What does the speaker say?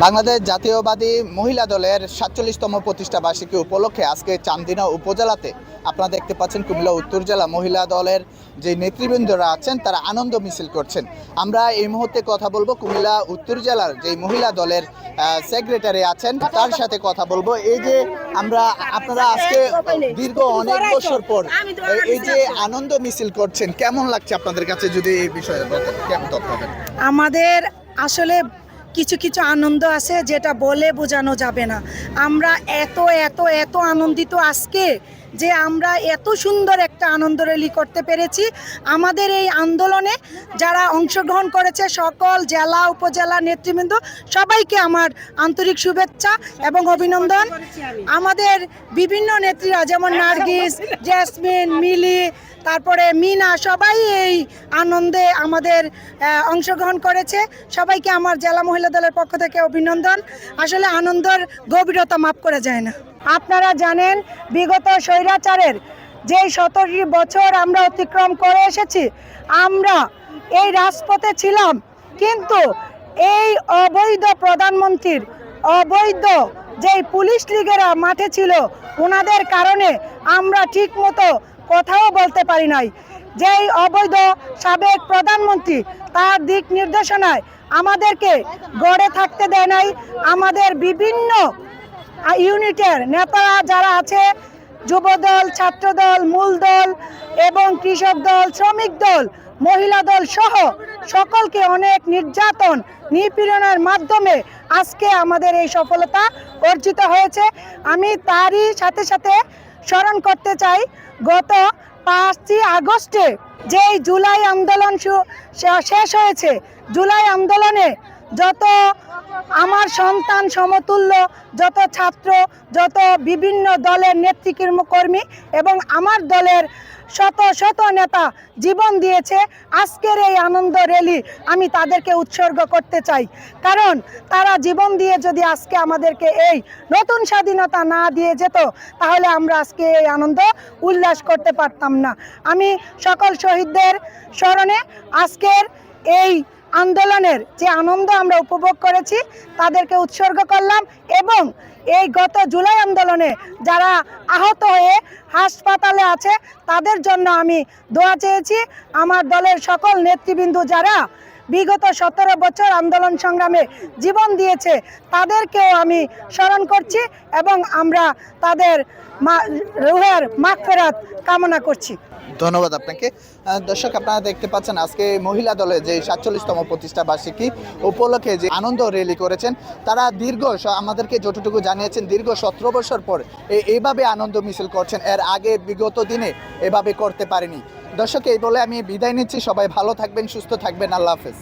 বাংলাদেশ জাতীয়বাদী মহিলা দলের সাতচল্লিশতম প্রতিষ্ঠা বার্ষিকী উপলক্ষে আজকে চান্দিনা উপজেলাতে আপনারা দেখতে পাচ্ছেন কুমিল্লা উত্তর জেলা মহিলা দলের যে নেতৃবৃন্দরা আছেন, তারা আনন্দ মিছিল করছেন। আমরা এই মুহূর্তে কথা বলব কুমিল্লা উত্তর জেলার যে মহিলা দলের সেক্রেটারি আছেন, তার সাথে কথা বলব। এই যে আমরা, আপনারা আজকে দীর্ঘ অনেক বছর পর এই- যে আনন্দ মিছিল করছেন, কেমন লাগছে আপনাদের কাছে যদি এই বিষয়ে কেমন তথ্য আমাদের আসলে কিছু কিছু আনন্দ আছে যেটা বলে বোঝানো যাবে না। আমরা এত এত এত আনন্দিত আজকে যে আমরা এত সুন্দর একটা আনন্দ র্যালি করতে পেরেছি। আমাদের এই আন্দোলনে যারা অংশগ্রহণ করেছে সকল জেলা, উপজেলা নেতৃবৃন্দ সবাইকে আমার আন্তরিক শুভেচ্ছা এবং অভিনন্দন। আমাদের বিভিন্ন নেত্রীরা যেমন নার্গিস, জেসমিন, মিলি, তারপরে মিনা, সবাই এই আনন্দে আমাদের অংশগ্রহণ করেছে। সবাইকে আমার জেলা মহিলা দলের পক্ষ থেকে অভিনন্দন। আসলে আনন্দের গভীরতা মাপ করা যায় না। আপনারা জানেন, বিগত স্বৈরাচারের যে সতেরো বছর আমরা অতিক্রম করে এসেছি, আমরা এই রাজপথে ছিলাম। কিন্তু এই অবৈধ প্রধানমন্ত্রীর অবৈধ যেই পুলিশ লীগেরা মাঠে ছিল ওনাদের কারণে আমরা ঠিক মতো কথাও বলতে পারি নাই। যেই অবৈধ সাবেক প্রধানমন্ত্রী তার দিক নির্দেশনায় আমাদেরকে গড়ে থাকতে দেয় নাই, আমাদের বিভিন্ন ইউনিটের নেতারা যারা আছে যুবদল, ছাত্রদল মূল দল এবং কৃষক দল, শ্রমিক দল, মহিলা দল সহ সকলকে অনেক নির্যাতন, নিপীড়নের মাধ্যমে আজকে আমাদের এই সফলতা অর্জিত হয়েছে। আমি তারই সাথে সাথে স্মরণ করতে চাই, গত পাঁচই আগস্টে যেই জুলাই আন্দোলন শেষ হয়েছে, জুলাই আন্দোলনে যত আমার সন্তান সমতুল্য, যত ছাত্র, যত বিভিন্ন দলের নেতৃকর্মী এবং আমার দলের শত শত নেতা জীবন দিয়েছে, আজকের এই আনন্দ র্যালি আমি তাদেরকে উৎসর্গ করতে চাই। কারণ তারা জীবন দিয়ে যদি আজকে আমাদেরকে এই নতুন স্বাধীনতা না দিয়ে যেত, তাহলে আমরা আজকে এই আনন্দ উল্লাস করতে পারতাম না। আমি সকল শহীদদের স্মরণে আজকের এই আন্দোলনের যে আনন্দ আমরা উপভোগ করেছি, তাদেরকে উৎসর্গ করলাম এবং এই গত জুলাই আন্দোলনে যারা আহত হয়ে হাসপাতালে আছে, তাদের জন্য আমি দোয়া চেয়েছি। আমার দলের সকল নেতৃবৃন্দ যারা বিগত সতেরো বছর আন্দোলন সংগ্রামে জীবন দিয়েছে, তাদেরকেও আমি স্মরণ করছি এবং আমরা তাদের রুহের মাগফেরাত কামনা করছি। ধন্যবাদ আপনাকে। দর্শক, আপনারা দেখতে পাচ্ছেন আজকে মহিলা দলে যে সাতচল্লিশতম প্রতিষ্ঠা বার্ষিকী উপলক্ষে যে আনন্দ র্যালি করেছেন, তারা দীর্ঘ আমাদেরকে যতটুকু জানিয়েছেন, দীর্ঘ সতেরো বছর পর এইভাবে আনন্দ মিছিল করছেন। এর আগে বিগত দিনে এভাবে করতে পারেনি। দর্শক, এই বলে আমি বিদায় নিচ্ছি। সবাই ভালো থাকবেন, সুস্থ থাকবেন। আল্লাহ হাফেজ।